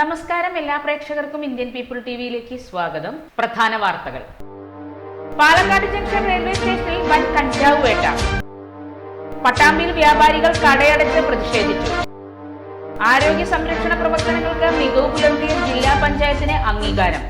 നമസ്കാരം എല്ലാ പ്രേക്ഷകർക്കും ഇന്ത്യൻ പീപ്പിൾ ടി വിയിലേക്ക് സ്വാഗതം. പ്രധാന വാർത്തകൾ. പാലക്കാട് ജംഗ്ഷൻ റെയിൽവേ സ്റ്റേഷനിൽ വൻ കഞ്ചാവ് വേട്ട. പട്ടാമ്പിയിൽ വ്യാപാരികൾ കടയടച്ച് പ്രതിഷേധിച്ചു. ആരോഗ്യ സംരക്ഷണ പ്രവർത്തനങ്ങൾക്ക് മികവ് പുലർത്തിയ ജില്ലാ പഞ്ചായത്തിന് അംഗീകാരം.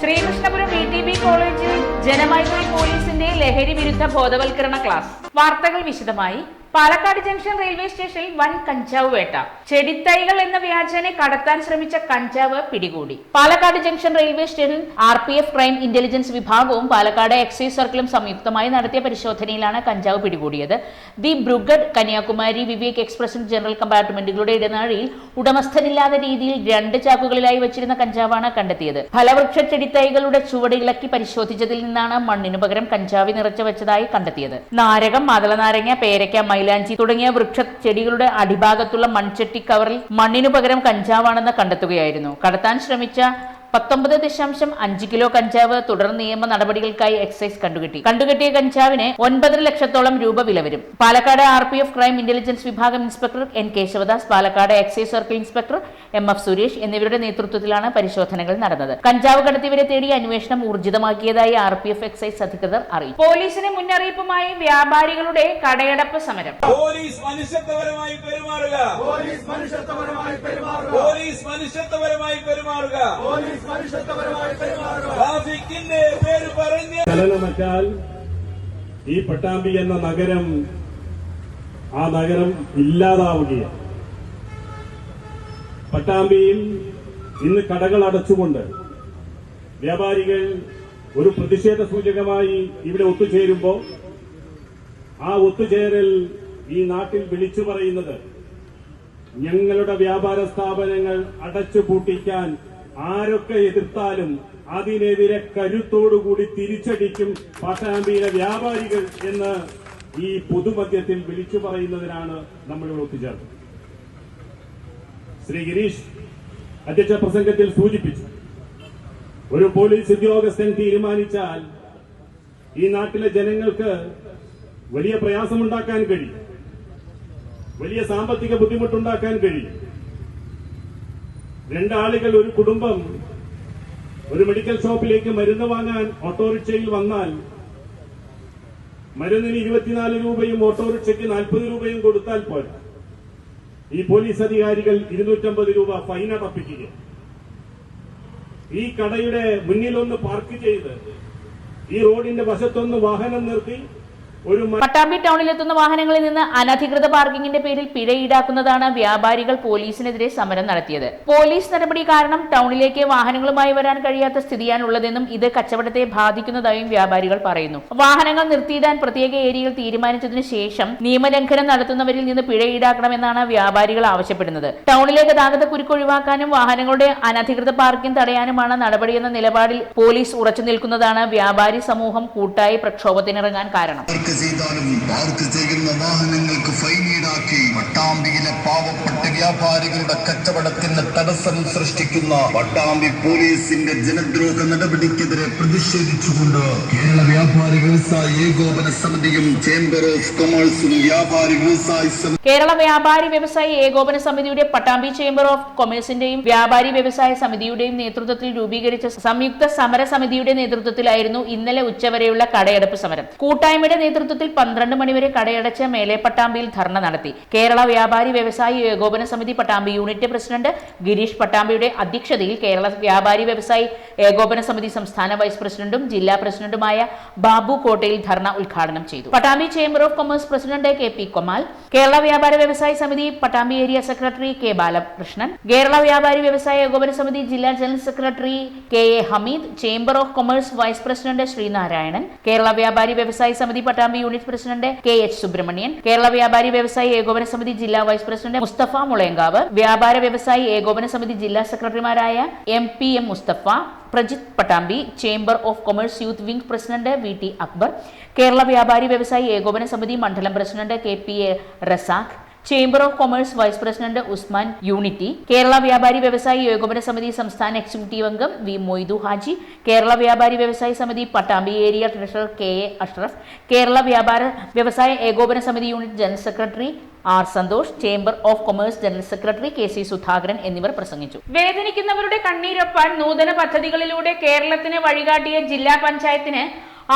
ശ്രീകൃഷ്ണപുരം വി ടി ബി കോളേജിൽ ജനമൈത്രി പോലീസിന്റെ ലഹരി വിരുദ്ധ ബോധവൽക്കരണ ക്ലാസ്. വാർത്തകൾ വിശദമായി പാലക്കാട് ജംഗ്ഷൻ റെയിൽവേ സ്റ്റേഷനിൽ വൻ കഞ്ചാവ് വേട്ട. ചെടിത്തൈകൾ എന്ന വ്യാജനെ കടത്താൻ ശ്രമിച്ച കഞ്ചാവ് പിടികൂടി. പാലക്കാട് ജംഗ്ഷൻ റെയിൽവേ സ്റ്റേഷനിൽ R P F crime intelligence വിഭാഗവും പാലക്കാട് എക്സൈസ് സർക്കിളും സംയുക്തമായി നടത്തിയ പരിശോധനയിലാണ് കഞ്ചാവ് പിടികൂടിയത്. Dibrugarh Kanyakumari Vivek express general കമ്പാർട്ട്മെന്റുകളുടെ ഇടനാഴിയിൽ ഉടമസ്ഥനില്ലാത്ത രീതിയിൽ രണ്ട് ചാക്കുകളിലായി വെച്ചിരുന്ന കഞ്ചാവാണ് കണ്ടെത്തിയത്. ഫലവൃക്ഷ ചെടിത്തൈകളുടെ ചുവട് ഇളക്കി പരിശോധിച്ചതിൽ നിന്നാണ് മണ്ണിനു പകരം കഞ്ചാവി നിറച്ചു വെച്ചതായി കണ്ടെത്തിയത്. നാരകം മാതളനാരങ്ങ പേരയ്ക്ക മൈലാഞ്ചി തുടങ്ങിയ വൃക്ഷ ചെടികളുടെ അടിഭാഗത്തുള്ള മൺചട്ടി കവറിൽ മണ്ണിനു പകരം കഞ്ചാവാണെന്ന് കണ്ടെത്തുകയായിരുന്നു. കടത്താൻ ശ്രമിച്ച പത്തൊമ്പത് ദശാംശം അഞ്ച് കിലോ കഞ്ചാവ് തുടർ നിയമ നടപടികൾക്കായി എക്സൈസ് കണ്ടുകെട്ടി. കണ്ടുകെട്ടിയ കഞ്ചാവിന് ഒൻപതര ലക്ഷത്തോളം രൂപ വില വരും. Palakkad R P F crime intelligence വിഭാഗം inspector N Keshavadas Palakkad excise circle inspector M F Suresh എന്നിവരുടെ നേതൃത്വത്തിലാണ് പരിശോധനകൾ നടന്നത്. കഞ്ചാവ് കടത്തിയവരെ തേടി അന്വേഷണം ഊർജിതമാക്കിയതായി ആർ പി എഫ് എക്സൈസ് അധികൃതർ അറിയിച്ചു. പോലീസിന് മുന്നറിയിപ്പുമായി വ്യാപാരികളുടെ കടയടപ്പ് സമരം. പോലീസ് മനുഷ്യത്വപരമായി പെരുമാറുക. പോലീസ് മനുഷ്യത്വപരമായി പെരുമാറുക. പോലീസ് മനുഷ്യത്വപരമായി പെരുമാറുക. പോലീസ് ചലനമറ്റാൽ ഈ പട്ടാമ്പി എന്ന നഗരം ആ നഗരം ഇല്ലാതാവുകയാണ്. പട്ടാമ്പിയിൽ ഇന്ന് കടകൾ അടച്ചുകൊണ്ട് വ്യാപാരികൾ ഒരു പ്രതിഷേധ സൂചകമായി ഇവിടെ ഒത്തുചേരുമ്പോൾ ആ ഒത്തുചേരൽ ഈ നാട്ടിൽ വിളിച്ചു പറയുന്നത് ഞങ്ങളുടെ വ്യാപാര സ്ഥാപനങ്ങൾ അടച്ചു പൂട്ടിക്കാൻ ആരൊക്കെ എതിർത്താലും അതിനെതിരെ കരുത്തോടുകൂടി തിരിച്ചടിക്കും പട്ടാമ്പിയിലെ വ്യാപാരികൾ എന്ന് ഈ പൊതുമധ്യത്തിൽ വിളിച്ചു പറയുന്നതിനാണ് നമ്മളിവിടെ ഒത്തുചേർന്നത്. ശ്രീ ഗിരീഷ് അധ്യക്ഷ പ്രസംഗത്തിൽ സൂചിപ്പിച്ചു ഒരു പോലീസ് ഉദ്യോഗസ്ഥൻ തീരുമാനിച്ചാൽ ഈ നാട്ടിലെ ജനങ്ങൾക്ക് വലിയ പ്രയാസമുണ്ടാക്കാൻ കഴിയും വലിയ സാമ്പത്തിക ബുദ്ധിമുട്ടുണ്ടാക്കാൻ കഴിയും. രണ്ടാളുകൾ ഒരു കുടുംബം ഒരു മെഡിക്കൽ ഷോപ്പിലേക്ക് മരുന്ന് വാങ്ങാൻ ഓട്ടോറിക്ഷയിൽ വന്നാൽ മരുന്നിന് ഇരുപത്തിനാല് രൂപയും ഓട്ടോറിക്ഷയ്ക്ക് നാൽപ്പത് രൂപയും കൊടുത്താൽ പോരാ. ഈ പോലീസ് അധികാരികൾ ഇരുന്നൂറ്റമ്പത് രൂപ ഫൈൻ അടപ്പിക്കുക ഈ കടയുടെ മുന്നിലൊന്ന് പാർക്ക് ചെയ്ത് ഈ റോഡിന്റെ വശത്തൊന്ന് വാഹനം നിർത്തി പട്ടാമ്പി ടൗണിലെത്തുന്ന വാഹനങ്ങളിൽ നിന്ന് അനധികൃത പാർക്കിംഗിന്റെ പേരിൽ പിഴ ഈടാക്കുന്നതാണ് വ്യാപാരികൾ പോലീസിനെതിരെ സമരം നടത്തിയത്. പോലീസ് നടപടി കാരണം ടൗണിലേക്ക് വാഹനങ്ങളുമായി വരാൻ കഴിയാത്ത സ്ഥിതിയാണുള്ളതെന്നും ഇത് കച്ചവടത്തെ ബാധിക്കുന്നതായും വ്യാപാരികൾ പറയുന്നു. വാഹനങ്ങൾ നിർത്തിയിടാൻ പ്രത്യേക ഏരിയയിൽ തീരുമാനിച്ചതിനു ശേഷം നിയമലംഘനം നടത്തുന്നവരിൽ നിന്ന് പിഴ ഈടാക്കണമെന്നാണ് വ്യാപാരികൾ ആവശ്യപ്പെടുന്നത്. ടൗണിലെ ഗതാഗത കുരുക്ക് ഒഴിവാക്കാനും വാഹനങ്ങളുടെ അനധികൃത പാർക്കിംഗ് തടയാനുമാണ് നടപടിയെന്ന നിലപാടിൽ പോലീസ് ഉറച്ചു നിൽക്കുന്നതാണ് വ്യാപാരി സമൂഹം കൂട്ടായി പ്രക്ഷോഭത്തിനിറങ്ങാൻ കാരണം. ചെയ്താലും പാർക്ക് ചെയ്യുന്ന വാഹനങ്ങൾക്ക് ഫൈൻ ഈടാക്കി പട്ടാമ്പിയിലെ പാവപ്പെട്ട വ്യാപാരികളുടെ കച്ചവടത്തിന് തടസ്സം സൃഷ്ടിക്കുന്ന പട്ടാമ്പി പോലീസിന്റെ ജനദ്രോഹ നടപടിക്കെതിരെ പ്രതിഷേധിച്ചുകൊണ്ട് കേരള കേരള വ്യാപാരി വ്യവസായി ഏകോപന സമിതിയുടെ പട്ടാമ്പി ചേംബർ ഓഫ് കൊമേഴ്സിന്റെയും വ്യാപാരി വ്യവസായ സമിതിയുടെയും നേതൃത്വത്തിൽ രൂപീകരിച്ച സംയുക്ത സമര സമിതിയുടെ നേതൃത്വത്തിലായിരുന്നു ഇന്നലെ ഉച്ചവരെയുള്ള കടയടപ്പ് സമരം. കൂട്ടായ്മയുടെ നേതൃത്വത്തിൽ പന്ത്രണ്ട് മണിവരെ കടയടച്ച മേലെ പട്ടാമ്പിയിൽ ധർണ നടത്തി. കേരള വ്യാപാരി വ്യവസായി ഏകോപന സമിതി പട്ടാമ്പി യൂണിറ്റ് പ്രസിഡന്റ് ഗിരീഷ് പട്ടാമ്പിയുടെ അധ്യക്ഷതയിൽ കേരള വ്യാപാരി വ്യവസായി ഏകോപന സമിതി സംസ്ഥാന വൈസ് പ്രസിഡന്റും ജില്ലാ പ്രസിഡന്റുമായ ബാബു കോട്ടയിൽ ധർണ ഉദ്ഘാടനം ചെയ്തു. Pattambi chamber of commerce president K P Komal Kerala വ്യാപാര വ്യവസായ സമിതി Pattambi area secretary K Balakrishnan Kerala വ്യാപാരി വ്യവസായ ഏകോപന സമിതി ജില്ലാ general secretary K A Hameed chamber of commerce vice president Sreenarayanan Kerala വ്യാപാരി വ്യവസായ സമിതി Pattambi unit president K H Subramanian Kerala വ്യാപാരി വ്യവസായി ഏകോപന സമിതി ജില്ലാ വൈസ് പ്രസിഡന്റ് മുസ്തഫ മുളയങ്കാവ് വ്യാപാര വ്യവസായി ഏകോപന സമിതി ജില്ലാ സെക്രട്ടറിമാരായ M P M Musthafa Prajith Pattambi chamber of commerce youth wing president V T Akbar Kerala വ്യാപാരി വ്യവസായി ഏകോപന സമിതി മണ്ഡലം president K P A Razak chamber of commerce vice president Usman unity Kerala വ്യാപാരി വ്യവസായി ഏകോപന സമിതി സംസ്ഥാന എക്സിക്യൂട്ടീവ് അംഗം വി മൊയ്തു ഹാജി കേരള വ്യാപാരി വ്യവസായി സമിതി Pattambi area treasurer K A Ashraf Kerala വ്യാപാര വ്യവസായ ഏകോപന സമിതി unit general secretary R Santhosh chamber of commerce general secretary K C Sudhakaran എന്നിവർ പ്രസംഗിച്ചു. വേദനിക്കുന്നവരുടെ കണ്ണീരൊപ്പാൻ നൂതന പദ്ധതികളിലൂടെ കേരളത്തിന് വഴികാട്ടിയ ജില്ലാ പഞ്ചായത്തിന്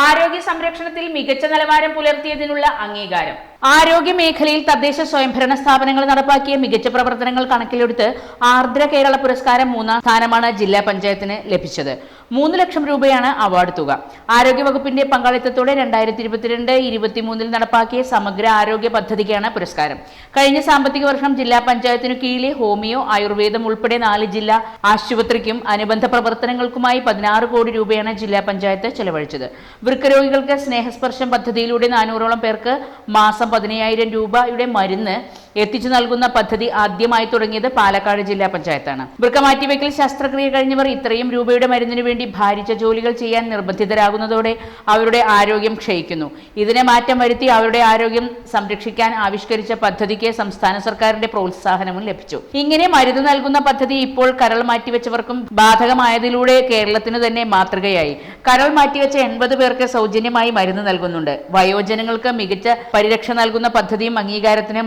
ആരോഗ്യ സംരക്ഷണത്തിൽ മികച്ച നിലവാരം പുലർത്തിയതിനുള്ള അംഗീകാരം. ആരോഗ്യ മേഖലയിൽ തദ്ദേശ സ്വയംഭരണ സ്ഥാപനങ്ങൾ നടപ്പാക്കിയ മികച്ച പ്രവർത്തനങ്ങൾ കണക്കിലെടുത്ത് ആർദ്ര കേരള പുരസ്കാരം മൂന്നാം സ്ഥാനമാണ് ജില്ലാ പഞ്ചായത്തിന് ലഭിച്ചത്. മൂന്ന് ലക്ഷം രൂപയാണ് അവാർഡ് തുക. ആരോഗ്യ വകുപ്പിന്റെ പങ്കാളിത്തത്തോടെ രണ്ടായിരത്തി ഇരുപത്തിരണ്ട് ഇരുപത്തിമൂന്നിൽ നടപ്പാക്കിയ സമഗ്ര ആരോഗ്യ പദ്ധതിക്കാണ് പുരസ്കാരം. കഴിഞ്ഞ സാമ്പത്തിക വർഷം ജില്ലാ പഞ്ചായത്തിനു കീഴിലെ ഹോമിയോ ആയുർവേദം ഉൾപ്പെടെ നാല് ജില്ലാ ആശുപത്രിക്കും അനുബന്ധ പ്രവർത്തനങ്ങൾക്കുമായി പതിനാറ് കോടി രൂപയാണ് ജില്ലാ പഞ്ചായത്ത് ചെലവഴിച്ചത്. വൃക്കരോഗികൾക്ക് സ്നേഹസ്പർശം പദ്ധതിയിലൂടെ നാനൂറോളം പേർക്ക് മാസം പതിനയ്യായിരം രൂപയുടെ മരുന്ന് എത്തിച്ചു നൽകുന്ന പദ്ധതി ആദ്യമായി തുടങ്ങിയത് പാലക്കാട് ജില്ലാ പഞ്ചായത്താണ്. വൃക്ക മാറ്റിവെക്കൽ ശസ്ത്രക്രിയ കഴിഞ്ഞവർ ഇത്രയും രൂപയുടെ മരുന്നിനു വേണ്ടി ഭാരിച്ച ജോലികൾ ചെയ്യാൻ നിർബന്ധിതരാകുന്നതോടെ അവരുടെ ആരോഗ്യം ക്ഷയിക്കുന്നു. ഇതിനെ മാറ്റം വരുത്തി അവരുടെ ആരോഗ്യം സംരക്ഷിക്കാൻ ആവിഷ്കരിച്ച പദ്ധതിക്ക് സംസ്ഥാന സർക്കാരിന്റെ പ്രോത്സാഹനവും ലഭിച്ചു. ഇങ്ങനെ മരുന്ന് നൽകുന്ന പദ്ധതി ഇപ്പോൾ കരൾ മാറ്റിവെച്ചവർക്കും ബാധകമായതിലൂടെ കേരളത്തിന് തന്നെ മാതൃകയായി. കരൾ മാറ്റിവെച്ച എൺപത് പേർക്ക് സൗജന്യമായി മരുന്ന് നൽകുന്നുണ്ട്. വയോജനങ്ങൾക്ക് മികച്ച പരിരക്ഷ നൽകുന്ന പദ്ധതിയും അംഗീകാരത്തിന്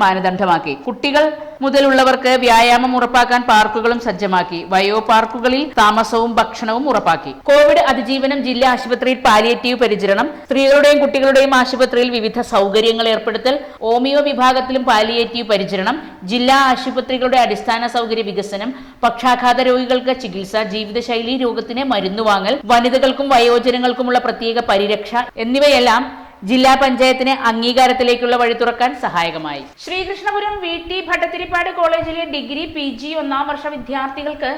മാനദണ്ഡമാക്കി കുട്ടികൾ മുതലുള്ളവർക്ക് വ്യായാമം ഉറപ്പാക്കാൻ പാർക്കുകളും സജ്ജമാക്കി. വയോ പാർക്കുകളിൽ താമസവും ഭക്ഷണവും ഉറപ്പാക്കി. കോവിഡ് അതിജീവനം ജില്ലാ ആശുപത്രിയിൽ പാലിയേറ്റീവ് പരിചരണം സ്ത്രീകളുടെയും കുട്ടികളുടെയും ആശുപത്രിയിൽ വിവിധ സൗകര്യങ്ങൾ ഏർപ്പെടുത്തൽ ഓമിയോ വിഭാഗത്തിലും പാലിയേറ്റീവ് പരിചരണം ജില്ലാ ആശുപത്രികളുടെ അടിസ്ഥാന സൗകര്യ വികസനം പക്ഷാഘാത രോഗികൾക്ക് ചികിത്സ ജീവിതശൈലി രോഗത്തിന് മരുന്നുവാങ്ങൽ വനിതകൾക്കും വയോജനങ്ങൾക്കുമുള്ള പ്രത്യേക പരിരക്ഷ എന്നിവയെല്ലാം ജില്ലാ പഞ്ചായത്തിന് അംഗീകാരത്തിലേക്കുള്ള വഴി തുറക്കാൻ സഹായകമായി. ശ്രീകൃഷ്ണപുരം വി ടി ഭട്ടത്തിരിപ്പാട് കോളേജിലെ ഡിഗ്രി പി ജി ഒന്നാം വർഷ വിദ്യാർത്ഥികൾക്ക്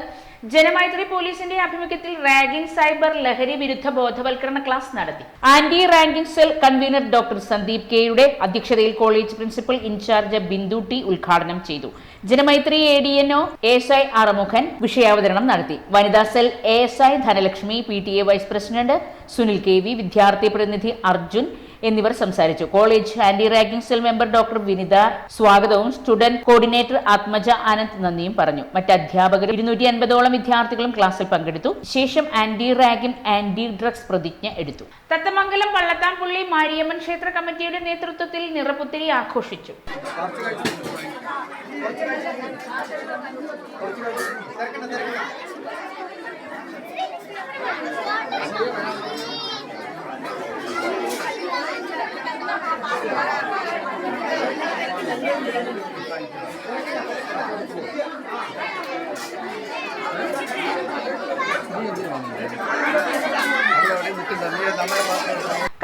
ജനമൈത്രി പോലീസിന്റെ ആഭിമുഖ്യത്തിൽ റാഗിംഗ് സൈബർ ലഹരി വിരുദ്ധ ബോധവൽക്കരണ ക്ലാസ് നടത്തി. Anti ragging cell convener doctor Sandeep കെയുടെ അധ്യക്ഷതയിൽ college principal in charge Bindu T ഉദ്ഘാടനം ചെയ്തു. Janamaithri A D N O S I Arumughan വിഷയാവതരണം നടത്തി. വനിതാ cell A S I Dhanalakshmi P T A vice president Sunil K V വിദ്യാർത്ഥി പ്രതിനിധി അർജുൻ എന്നിവർ സംസാരിച്ചു. College anti ragging cell member doctor Vinitha സ്വാഗതവും student coordinator Athmaja Anand നന്ദിയും പറഞ്ഞു. മറ്റ് അധ്യാപകർ ഇരുന്നൂറ്റി അൻപതോളം വിദ്യാർത്ഥികളും ക്ലാസ്സിൽ പങ്കെടുത്തു. ശേഷം ആന്റി റാഗിംഗ് ആന്റി ഡ്രഗ്സ് പ്രതിജ്ഞ എടുത്തു. തത്തമംഗലം വള്ളത്താംപുള്ളി മാരിയമ്മൻ ക്ഷേത്ര കമ്മിറ്റിയുടെ നേതൃത്വത്തിൽ നിറപുത്തിരി ആഘോഷിച്ചു. வாங்க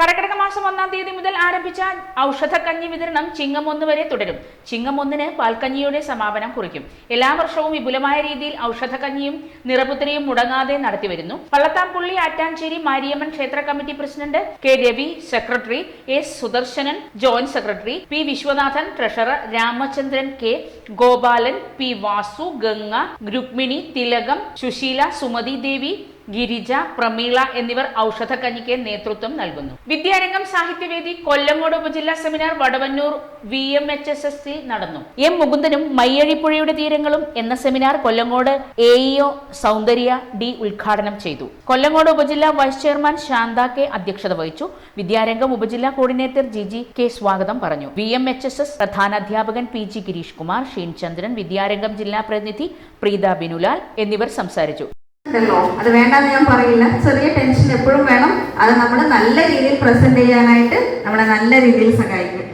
കർക്കിടക മാസം ഒന്നാം തീയതി മുതൽ ആരംഭിച്ച ഔഷധക്കഞ്ഞി വിതരണം ചിങ്ങം ഒന്ന് വരെ തുടരും. ചിങ്ങം ഒന്നിന് പാൽക്കഞ്ഞിയുടെ സമാപനം കുറിക്കും. എല്ലാ വർഷവും വിപുലമായ രീതിയിൽ ഔഷധക്കഞ്ഞിയും നിറപുത്തരിയും മുടങ്ങാതെ നടത്തിവരുന്നു. പള്ളത്താംപുള്ളി ആറ്റാഞ്ചേരി മാരിയമ്മൻ ക്ഷേത്ര committee president K Ravi secretary S Sudarshanan joint secretary P Viswanathan treasurer Ramachandran K Gopalan P Vasu Ganga Rukmini Thilakam Sushila Sumathi ദേവി ഗിരിജ പ്രമീള എന്നിവർ ഔഷധക്കഞ്ഞിക്ക് നേതൃത്വം നൽകുന്നു. വിദ്യാരംഗം സാഹിത്യവേദി കൊല്ലങ്ങോട് ഉപജില്ലാ seminar Vadavannur V M H S S നടന്നു. എം മുകുന്ദനും മയ്യഴിപ്പുഴയുടെ തീരങ്ങളും എന്ന seminar Kollengode A EO Soundarya D ഉദ്ഘാടനം ചെയ്തു. കൊല്ലങ്ങോട് ഉപജില്ലാ വൈസ് ചെയർമാൻ ശാന്ത കെ അധ്യക്ഷത വഹിച്ചു. വിദ്യാരംഗം ഉപജില്ലാ കോർഡിനേറ്റർ ജി ജി കെ സ്വാഗതം പറഞ്ഞു. V M H S S പ്രധാനാധ്യാപകൻ P G Girish Kumar Sheenchandran Vidyarangam ജില്ലാ പ്രതിനിധി പ്രീത ബിനുലാൽ എന്നിവർ സംസാരിച്ചു. ഉണ്ടല്ലോ അത് വേണ്ടെന്ന് ഞാൻ പറയില്ല. ചെറിയ ടെൻഷൻ എപ്പോഴും വേണം. അത് നമ്മൾ നല്ല രീതിയിൽ പ്രസന്റ് ചെയ്യാനായിട്ട് നമ്മളെ നല്ല രീതിയിൽ സഹായിക്കും.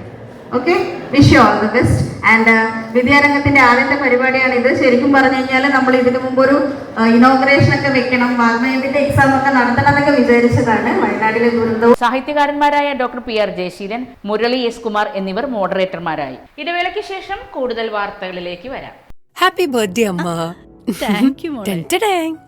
Okay wish you all the best and വിദ്യാരംഗത്തിന്റെ ആദ്യത്തെ പരിപാടിയാണ് ഇത്. ശരിക്കും പറഞ്ഞു കഴിഞ്ഞാൽ നമ്മൾ ഇതിനു മുമ്പ് ഒരു ഇനോഗ്രേഷൻ ഒക്കെ വെക്കണം. വാഗ്മയത്തിന്റെ എക്സാം ഒക്കെ നടത്തണം എന്നൊക്കെ വിചാരിച്ചതാണ്. വയനാട്ടിലെ ദുരന്തവും സാഹിത്യകാരന്മാരായ doctor P R Jayaseelan Murali S Kumar എന്നിവർ മോഡറേറ്റർമാരായി ഇടവേളയ്ക്ക് ശേഷം കൂടുതൽ വാർത്തകളിലേക്ക് വരാം. ഹാപ്പി ബർത്ത്ഡേ അമ്മ. താങ്ക് യു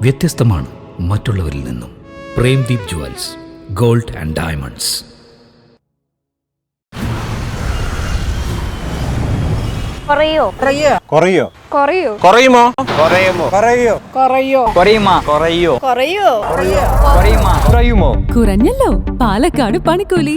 വ്യത്യസ്തമാണ് മറ്റുള്ളവരിൽ നിന്നും Premdeep jewels gold and diamonds കുറയോ കുറയോ കുറയോ കുറയുമോ കുറയുമോ കുറയോ കുറയോ കുറയുമോ കുറയോ കുറയോ കുറയുമോ കുറയുമോ കുറഞ്ഞല്ലോ പാലക്കാട് പണിക്കൂലി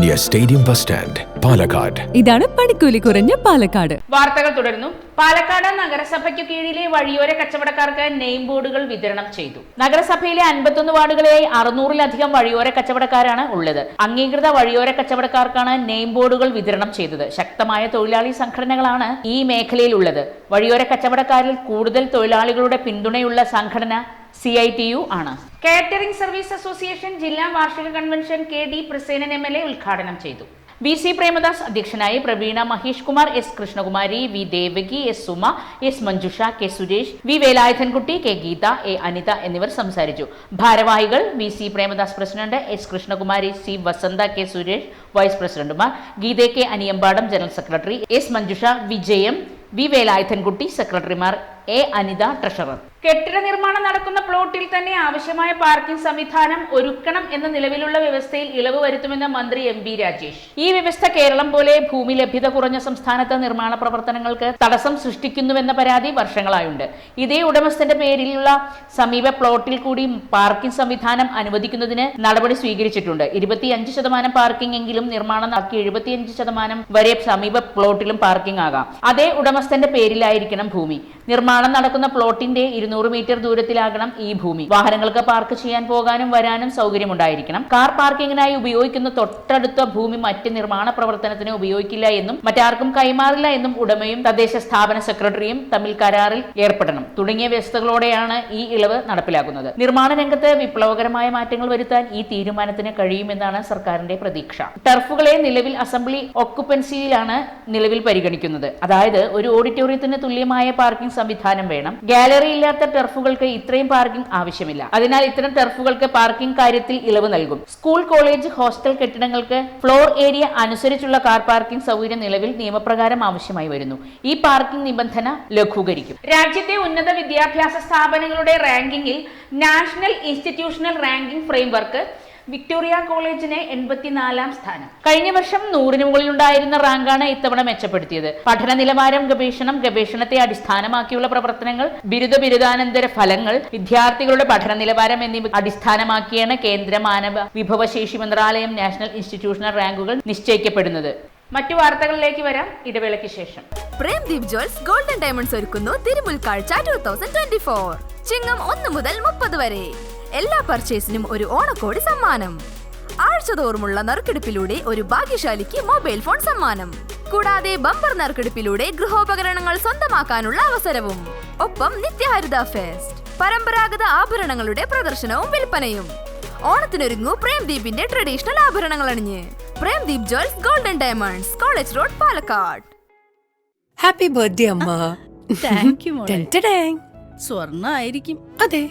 near stadium bus stand Palakkad ഇതാണ് പണിക്കൂലി കുറഞ്ഞ പാലക്കാട്. വാർത്തകൾ തുടരുന്നു. പാലക്കാട് നഗരസഭയ്ക്ക് കീഴിലെ വഴിയോര കച്ചവടക്കാർക്ക് നെയിം ബോർഡുകൾ വിതരണം ചെയ്തു. നഗരസഭയിലെ അൻപത്തൊന്ന് വാർഡുകളിലായി അറുന്നൂറിലധികം വഴിയോര കച്ചവടക്കാരാണ് ഉള്ളത്. അംഗീകൃത വഴിയോര കച്ചവടക്കാർക്കാണ് നെയിം ബോർഡുകൾ വിതരണം ചെയ്തത്. ശക്തമായ തൊഴിലാളി സംഘടനകളാണ് ഈ മേഖലയിൽ ഉള്ളത് വഴിയോര കച്ചവടക്കാരിൽ കൂടുതൽ തൊഴിലാളികളുടെ പിന്തുണയുള്ള സംഘടന സി ഐ ടി യു ആണ്. കാറ്ററിംഗ് സർവീസ് അസോസിയേഷൻ ജില്ലാ വാർഷിക convention K D Prasenan M L A ഉദ്ഘാടനം ചെയ്തു. വി സി പ്രേമദാസ് അധ്യക്ഷനായി Praveena Mahesh Kumar S Krishnakumari V Devaki S Suma S Manjusha K Suresh V Velayudhankutty K Geetha A Anitha എന്നിവർ സംസാരിച്ചു. ഭാരവാഹികൾ V C Premadas president S Krishnakumari C Vasantha K Suresh vice പ്രസിഡന്റുമാർ Geetha K Aniyampadam general secretary S Manjusha Vijayam V Velayudhankutty സെക്രട്ടറിമാർ A Anitha treasurer. കെട്ടിട നിർമ്മാണം നടക്കുന്ന പ്ലോട്ടിൽ തന്നെ ആവശ്യമായ പാർക്കിംഗ് സംവിധാനം ഒരുക്കണം എന്ന നിലവിലുള്ള വ്യവസ്ഥയിൽ ഇളവ് വരുത്തുമെന്ന് മന്ത്രി എം ബി രാജേഷ്. ഈ വ്യവസ്ഥ കേരളം പോലെ ഭൂമി ലഭ്യത കുറഞ്ഞ സംസ്ഥാനത്ത് നിർമ്മാണ പ്രവർത്തനങ്ങൾക്ക് തടസ്സം സൃഷ്ടിക്കുന്നുവെന്ന പരാതി വർഷങ്ങളായുണ്ട്. ഇതേ ഉടമസ്ഥന്റെ പേരിലുള്ള സമീപ പ്ലോട്ടിൽ കൂടി പാർക്കിംഗ് സംവിധാനം അനുവദിക്കുന്നതിന് നടപടി സ്വീകരിച്ചിട്ടുണ്ട്. ഇരുപത്തിയഞ്ച് ശതമാനം പാർക്കിംഗ് എങ്കിലും നിർമ്മാണം നടത്തി എഴുപത്തിയഞ്ച് ശതമാനം വരെ സമീപ പ്ലോട്ടിലും പാർക്കിംഗ് ആകാം. അതേ ഉടമസ്ഥന്റെ പേരിലായിരിക്കണം ഭൂമി. നിർമ്മാണം നടക്കുന്ന പ്ലോട്ടിന്റെ ഇരുന്നൂറ് മീറ്റർ ദൂരത്തിലാകണം ഈ ഭൂമി. വാഹനങ്ങൾക്ക് പാർക്ക് ചെയ്യാൻ പോകാനും വരാനും സൗകര്യമുണ്ടായിരിക്കണം. കാർ പാർക്കിങ്ങിനായി ഉപയോഗിക്കുന്ന തൊട്ടടുത്ത ഭൂമി മറ്റ് നിർമ്മാണ പ്രവർത്തനത്തിന് ഉപയോഗിക്കില്ല എന്നും മറ്റാർക്കും കൈമാറില്ല എന്നും ഉടമയും തദ്ദേശ സ്ഥാപന സെക്രട്ടറിയും തമ്മിൽ കരാറിൽ ഏർപ്പെടണം. തുടങ്ങിയ വ്യവസ്ഥകളോടെയാണ് ഈ ഇളവ് നടപ്പിലാക്കുന്നത് നിർമ്മാണ രംഗത്ത് വിപ്ലവകരമായ മാറ്റങ്ങൾ വരുത്താൻ ഈ തീരുമാനത്തിന് കഴിയുമെന്നാണ് സർക്കാരിന്റെ പ്രതീക്ഷ. ടർഫുകളെ നിലവിൽ അസംബ്ലി ഒക്കുപ്പൻസിയിലാണ് നിലവിൽ പരിഗണിക്കുന്നത്. അതായത് ഒരു ഓഡിറ്റോറിയത്തിന് തുല്യമായ പാർക്കിംഗ് സംവിധാനം വേണം. ഗാലറി ഇല്ലാത്ത ടർഫുകൾക്ക് ഇത്രയും പാർക്കിംഗ് ആവശ്യമില്ല. അതിനാൽ ഇത്തരം ടെർഫുകൾക്ക് പാർക്കിംഗ് കാര്യത്തിൽ ഇളവ് നൽകും. സ്കൂൾ കോളേജ് ഹോസ്റ്റൽ കെട്ടിടങ്ങൾക്ക് ഫ്ലോർ ഏരിയ അനുസരിച്ചുള്ള കാർ പാർക്കിംഗ് സൗകര്യം നിലവിൽ നിയമപ്രകാരം ആവശ്യമായി വരുന്നു. ഈ പാർക്കിംഗ് നിബന്ധന ലഘൂകരിക്കും. രാജ്യത്തെ ഉന്നത വിദ്യാഭ്യാസ സ്ഥാപനങ്ങളുടെ റാങ്കിങ്ങിൽ national institutional ranking framework Victoria കോളേജിന് എൺപത്തിനാലാം സ്ഥാനം. കഴിഞ്ഞ വർഷം നൂറിന് മുകളിലുണ്ടായിരുന്ന റാങ്കാണ് ഇത്തവണ മെച്ചപ്പെടുത്തിയത്. പഠന നിലവാരം ഗവേഷണം ഗവേഷണത്തെ അടിസ്ഥാനമാക്കിയുള്ള പ്രവർത്തനങ്ങൾ ബിരുദ ബിരുദാനന്തര ഫലങ്ങൾ വിദ്യാർത്ഥികളുടെ പഠന നിലവാരം എന്നിവ അടിസ്ഥാനമാക്കിയാണ് കേന്ദ്ര മാനവ വിഭവശേഷി മന്ത്രാലയം നാഷണൽ ഇൻസ്റ്റിറ്റ്യൂഷണൽ റാങ്കുകൾ നിശ്ചയിക്കപ്പെടുന്നത്. മറ്റു വാർത്തകളിലേക്ക് വരാം. ഇടവേളയ്ക്ക് ശേഷം. പ്രേംദീപ് ജ്വൽസ് ഗോൾഡൻ ഡയമണ്ട്സ് ഒരുക്കുന്നു തിരുമുൽക്കാഴ്ച two thousand twenty four. Chingam ഒന്ന് മുതൽ മുപ്പത് വരെ. എല്ലാ പർച്ചേസിനും ഒരു ഓണക്കോടി സമ്മാനം. ആഴ്ചതോറുമുള്ള നറുക്കെടുപ്പിലൂടെ ഒരു ഭാഗ്യശാലിക്ക് മൊബൈൽ ഫോൺ സമ്മാനം. കൂടാതെ ബമ്പർ നറുക്കെടുപ്പിലൂടെ ഗൃഹോപകരണങ്ങൾ സ്വന്തമാക്കാനുള്ള അവസരവും. ഒപ്പം നിത്യഹരിത ഫെസ്റ്റ് പരമ്പരാഗത ആഭരണങ്ങളുടെ പ്രദർശനവും വിൽപ്പനയും. ഓണത്തിനൊരുങ്ങു പ്രേംദീപിന്റെ ട്രഡീഷണൽ ആഭരണങ്ങൾ അണിഞ്ഞ്. Premdeep jewels golden diamonds college road Palakkad. Happy birthday അമ്മ. താങ്ക് യു മോളെ. ടെൻ ടെഡാങ്. സ്വർണ ആയിരിക്കും അതെ.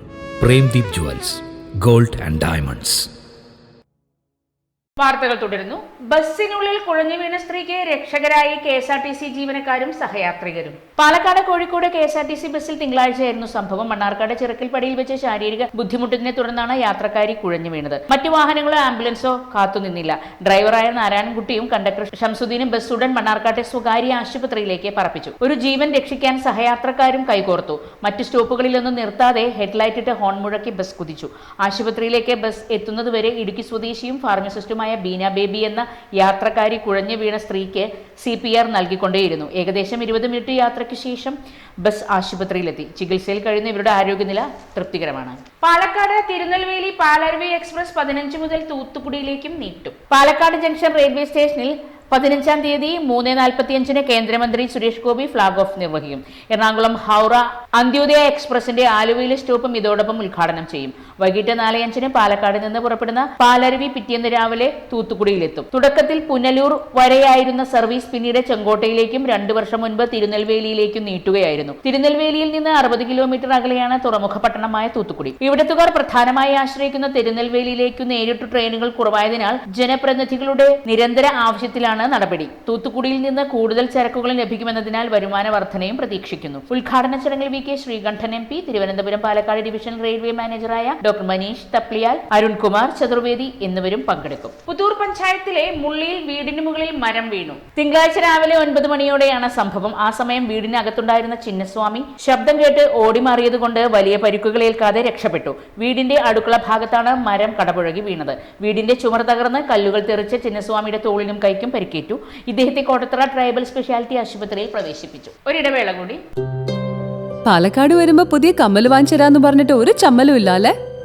Premdeep jewels gold and diamonds വാർത്തകൾ തുടരുന്നു. ബസ്സിനുള്ളിൽ കുഴഞ്ഞു വീണ സ്ത്രീക്ക് രക്ഷകരായി K S R T C ജീവനക്കാരും സഹയാത്രികരും. Palakkad Kozhikode K S R T C ബസ്സിൽ തിങ്കളാഴ്ചയായിരുന്നു സംഭവം. മണ്ണാർക്കാട് ചിറക്കിൽപ്പടിയിൽ വെച്ച് ശാരീരിക ബുദ്ധിമുട്ടിനെ തുടർന്നാണ് യാത്രക്കാരി കുഴഞ്ഞു വീണത്. മറ്റു വാഹനങ്ങളോ ആംബുലൻസോ കാത്തുനിന്നില്ല. ഡ്രൈവറായ നാരായണൻകുട്ടിയും കണ്ടക്ടർ ഷംസുദ്ദീനും ബസ് ഉടൻ മണ്ണാർക്കാട്ടെ സ്വകാര്യ ആശുപത്രിയിലേക്ക് പറപ്പിച്ചു. ഒരു ജീവൻ രക്ഷിക്കാൻ സഹയാത്രക്കാരും കൈകോർത്തു. മറ്റു സ്റ്റോപ്പുകളിലൊന്നും നിർത്താതെ ഹെഡ്ലൈറ്റ് ഇട്ട് ഹോൺ മുഴക്കി ബസ് കുതിച്ചു. ആശുപത്രിയിലേക്ക് ബസ് എത്തുന്നതുവരെ ഇടുക്കി സ്വദേശിയും ഫാർമസിസ്റ്റും സ്വദേശിയുമായ ബീന ബേബി എന്ന യാത്രക്കാരി കുഴഞ്ഞു വീണ സ്ത്രീക്ക് സി പി ആർ നൽകിക്കൊണ്ടേയിരുന്നു. ഏകദേശം ഇരുപത് മിനിറ്റ് യാത്രയ്ക്ക് ശേഷം ബസ് ആശുപത്രിയിലെത്തി. ചികിത്സയിൽ കഴിയുന്ന ഇവരുടെ ആരോഗ്യനില തൃപ്തികരമാണ്. പാലക്കാട് തിരുനെൽവേലി പാലരുവി എക്സ്പ്രസ് പതിനഞ്ച് മുതൽ തൂത്തുക്കുടിയിലേക്കും നീട്ടും. പാലക്കാട് ജംഗ്ഷൻ റെയിൽവേ സ്റ്റേഷനിൽ പതിനഞ്ചാം തീയതി മൂന്ന് നാൽപ്പത്തിയഞ്ചിന് കേന്ദ്രമന്ത്രി സുരേഷ് ഗോപി ഫ്ളാഗ് ഓഫ് നിർവഹിക്കും. എറണാകുളം ഹൗറ അന്ത്യോദയ എക്സ്പ്രസിന്റെ ആലുവയിലെ സ്റ്റോപ്പും ഇതോടൊപ്പം ഉദ്ഘാടനം ചെയ്യും. വൈകിട്ട് നാല് അഞ്ചിന് പാലക്കാട് നിന്ന് പുറപ്പെടുന്ന പാലരുവി പിറ്റേന്ന് രാവിലെ തൂത്തുക്കുടിയിലെത്തും. തുടക്കത്തിൽ പുനലൂർ വരെയായിരുന്ന സർവീസ് പിന്നീട് ചെങ്കോട്ടയിലേക്കും രണ്ടു വർഷം മുൻപ് തിരുനെൽവേലിയിലേക്കും നീട്ടുകയായിരുന്നു. തിരുനെൽവേലിയിൽ നിന്ന് അറുപത് കിലോമീറ്റർ അകലെയാണ് തുറമുഖ പട്ടണമായ തൂത്തുക്കുടി. ഇവിടത്തുകാർ പ്രധാനമായി ആശ്രയിക്കുന്ന തിരുനെൽവേലിയിലേക്കു നേരിട്ട് ട്രെയിനുകൾ കുറവായതിനാൽ ജനപ്രതിനിധികളുടെ നിരന്തര ആവശ്യത്തിലാണ് നടപടി. തൂത്തുക്കുടിയിൽ നിന്ന് കൂടുതൽ ചരക്കുകൾ ലഭിക്കുമെന്നതിനാൽ വരുമാന വർധനയും പ്രതീക്ഷിക്കുന്നു. ഉദ്ഘാടന ചടങ്ങിൽ V K Sreekandan M P Thiruvananthapuram Palakkad division railway മാനേജറായ doctor Manish Thapliyal Arunkumar Chaturvedi എന്നിവരും പങ്കെടുക്കും. പുത്തൂർ പഞ്ചായത്തിലെ മുള്ളിയിൽ വീടിന് മുകളിൽ മരം വീണു. തിങ്കളാഴ്ച രാവിലെ ഒൻപത് മണിയോടെയാണ് സംഭവം. ആ സമയം വീടിനകത്തുണ്ടായിരുന്ന ചിന്നസ്വാമി ശബ്ദം കേട്ട് ഓടിമാറിയത് കൊണ്ട് വലിയ പരിക്കുകളേൽക്കാതെ രക്ഷപ്പെട്ടു. വീടിന്റെ അടുക്കള ഭാഗത്താണ് മരം കടപുഴകി വീണത്. വീടിന്റെ ചുമർ തകർന്ന് കല്ലുകൾ തെറിച്ച് ചിന്നസ്വാമിയുടെ തോളിനും കൈക്കും പരിക്കേറ്റു. ഇദ്ദേഹത്തെ കോട്ടത്തറ ട്രൈബൽ സ്പെഷ്യാലിറ്റി ആശുപത്രിയിൽ പ്രവേശിപ്പിച്ചു. ഒരിടവേള കൂടി. പാലക്കാട് വരുമ്പോ പുതിയ കമ്മൽ വാങ്ങിച്ചരാന്ന് പറഞ്ഞിട്ട് ഒരു ചമ്മലും ഇല്ല അല്ലേ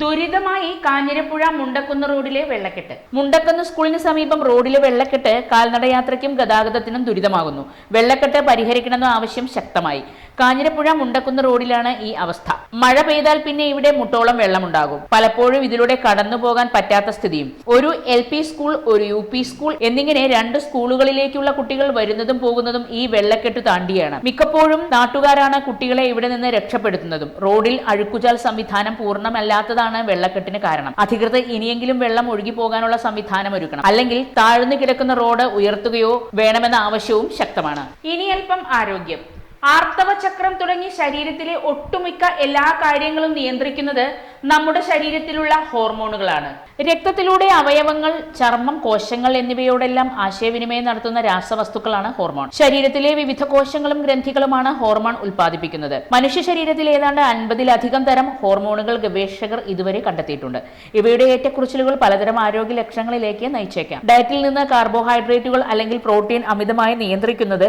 ദുരിതമായി കാഞ്ഞിരപ്പുഴ മുണ്ടക്കുന്ന് റോഡിലെ വെള്ളക്കെട്ട്. മുണ്ടക്കുന്ന് സ്കൂളിന് സമീപം റോഡിലെ വെള്ളക്കെട്ട് കാൽനടയാത്രയ്ക്കും ഗതാഗതത്തിനും ദുരിതമാകുന്നു. വെള്ളക്കെട്ട് പരിഹരിക്കണമെന്ന ആവശ്യം ശക്തമായി. കാഞ്ഞിരപ്പുഴ മുണ്ടക്കുന്ന് റോഡിലാണ് ഈ അവസ്ഥ. മഴ പെയ്താൽ പിന്നെ ഇവിടെ മുട്ടോളം വെള്ളമുണ്ടാകും. പലപ്പോഴും ഇതിലൂടെ കടന്നു പോകാൻ പറ്റാത്ത സ്ഥിതിയും. ഒരു എൽ പി സ്കൂൾ ഒരു യു പി സ്കൂൾ എന്നിങ്ങനെ രണ്ട് സ്കൂളുകളിലേക്കുള്ള കുട്ടികൾ വരുന്നതും പോകുന്നതും ഈ വെള്ളക്കെട്ട് താണ്ടിയാണ്. മിക്കപ്പോഴും നാട്ടുകാരാണ് കുട്ടികളെ ഇവിടെ നിന്ന് രക്ഷപ്പെടുത്തുന്നതും. റോഡിൽ അഴുക്കുചാൽ സംവിധാനം പൂർണമല്ലാത്തതാണ് വെള്ളക്കെട്ടിന് കാരണം. അധികൃതർ ഇനിയെങ്കിലും വെള്ളം ഒഴുകി പോകാനുള്ള സംവിധാനം ഒരുക്കണം. അല്ലെങ്കിൽ താഴ്ന്നു കിടക്കുന്ന റോഡ് ഉയർത്തുകയോ വേണമെന്ന ആവശ്യവും ശക്തമാണ്. ഇനി അല്പം ആരോഗ്യം. ആർത്തവ ചക്രം തുടങ്ങി ശരീരത്തിലെ ഒട്ടുമിക്ക എല്ലാ കാര്യങ്ങളും നിയന്ത്രിക്കുന്നത് നമ്മുടെ ശരീരത്തിലുള്ള ഹോർമോണുകളാണ്. രക്തത്തിലൂടെ അവയവങ്ങൾ ചർമ്മം കോശങ്ങൾ എന്നിവയോടെല്ലാം ആശയവിനിമയം നടത്തുന്ന രാസവസ്തുക്കളാണ് ഹോർമോൺ. ശരീരത്തിലെ വിവിധ കോശങ്ങളും ഗ്രന്ഥികളുമാണ് ഹോർമോൺ ഉൽപ്പാദിപ്പിക്കുന്നത്. മനുഷ്യ ശരീരത്തിൽ ഏതാണ്ട് അൻപതിലധികം തരം ഹോർമോണുകൾ ഗവേഷകർ ഇതുവരെ കണ്ടെത്തിയിട്ടുണ്ട്. ഇവയുടെ ഏറ്റക്കുറിച്ചിലുകൾ പലതരം ആരോഗ്യ ലക്ഷണങ്ങളിലേക്ക് നയിച്ചേക്കാം. ഡയറ്റിൽ നിന്ന് കാർബോഹൈഡ്രേറ്റുകൾ അല്ലെങ്കിൽ പ്രോട്ടീൻ അമിതമായി നിയന്ത്രിക്കുന്നത്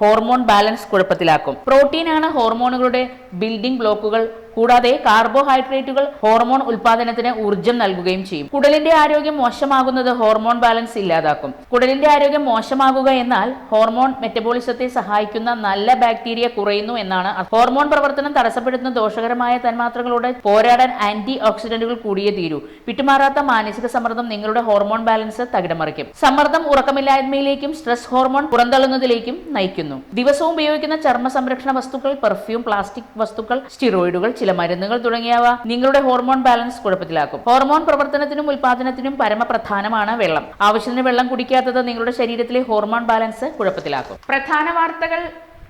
ഹോർമോൺ ബാലൻസ് കുഴപ്പത്തിലാക്കും. പ്രോട്ടീനാണ് ഹോർമോണുകളുടെ ബിൽഡിംഗ് ബ്ലോക്കുകൾ കൂടാതെ കാർബോഹൈഡ്രേറ്റുകൾ ഹോർമോൺ ഉൽപാദനത്തിന് ഊർജം നൽകുകയും ചെയ്യും. കുടലിന്റെ ആരോഗ്യം മോശമാകുന്നത് ഹോർമോൺ ബാലൻസ് ഇല്ലാതാക്കും. കുടലിന്റെ ആരോഗ്യം മോശമാകുക എന്നാൽ ഹോർമോൺ മെറ്റബോളിസത്തെ സഹായിക്കുന്ന നല്ല ബാക്ടീരിയ കുറയുന്നു എന്നാണ് ഹോർമോൺ പ്രവർത്തനം തടസ്സപ്പെടുത്തുന്ന ദോഷകരമായ തന്മാത്രകളോട് പോരാടാൻ ആന്റി ഓക്സിഡന്റുകൾ കൂടിയേ തീരൂ. വിട്ടുമാറാത്ത മാനസിക സമ്മർദ്ദം നിങ്ങളുടെ ഹോർമോൺ ബാലൻസ് തകിടമറിക്കും. സമ്മർദ്ദം ഉറക്കമില്ലായ്മയിലേക്കും സ്ട്രെസ് ഹോർമോൺ പുറന്തള്ളുന്നതിലേക്കും നയിക്കുന്നു. ദിവസവും ഉപയോഗിക്കുന്ന ചർമ്മ സംരക്ഷണ വസ്തുക്കൾ പെർഫ്യൂം പ്ലാസ്റ്റിക് വസ്തുക്കൾ സ്റ്റിറോയിഡുകൾ ചില മരുന്നുകൾ തുടങ്ങിയവ നിങ്ങളുടെ ഹോർമോൺ ബാലൻസ് കുഴപ്പത്തിലാക്കും. ഹോർമോൺ പ്രവർത്തനത്തിനും ഉൽപാദനത്തിനും പരമപ്രധാനമാണ് വെള്ളം. ആവശ്യത്തിന് വെള്ളം കുടിക്കാത്തത് നിങ്ങളുടെ ശരീരത്തിലെ ഹോർമോൺ ബാലൻസ് കുഴപ്പത്തിലാക്കും. പ്രധാന വാർത്തകൾ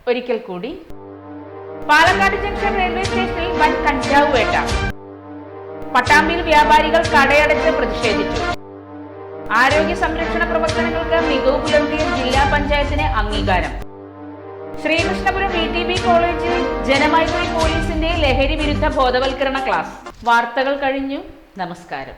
ഒരിക്കൽ കൂടി. പാലക്കാട് ജംഗ്ഷൻ റെയിൽവേ സ്റ്റേഷനിൽ വൻ കഞ്ചാവ് വേട്ട. പട്ടാമ്പിയിൽ വ്യാപാരികൾ കടയടച്ച് പ്രതിഷേധിച്ചു. ആരോഗ്യ സംരക്ഷണ പ്രവർത്തനങ്ങൾക്ക് മികവ് പുലർത്തിയ ജില്ലാ പഞ്ചായത്തിന് അംഗീകാരം. ശ്രീകൃഷ്ണപുരം ഇ ടി ബി കോളേജിൽ ജനമൈത്രി പോലീസിന്റെ ലഹരി വിരുദ്ധ ബോധവൽക്കരണ ക്ലാസ്. വാർത്തകൾ കഴിഞ്ഞു. നമസ്കാരം.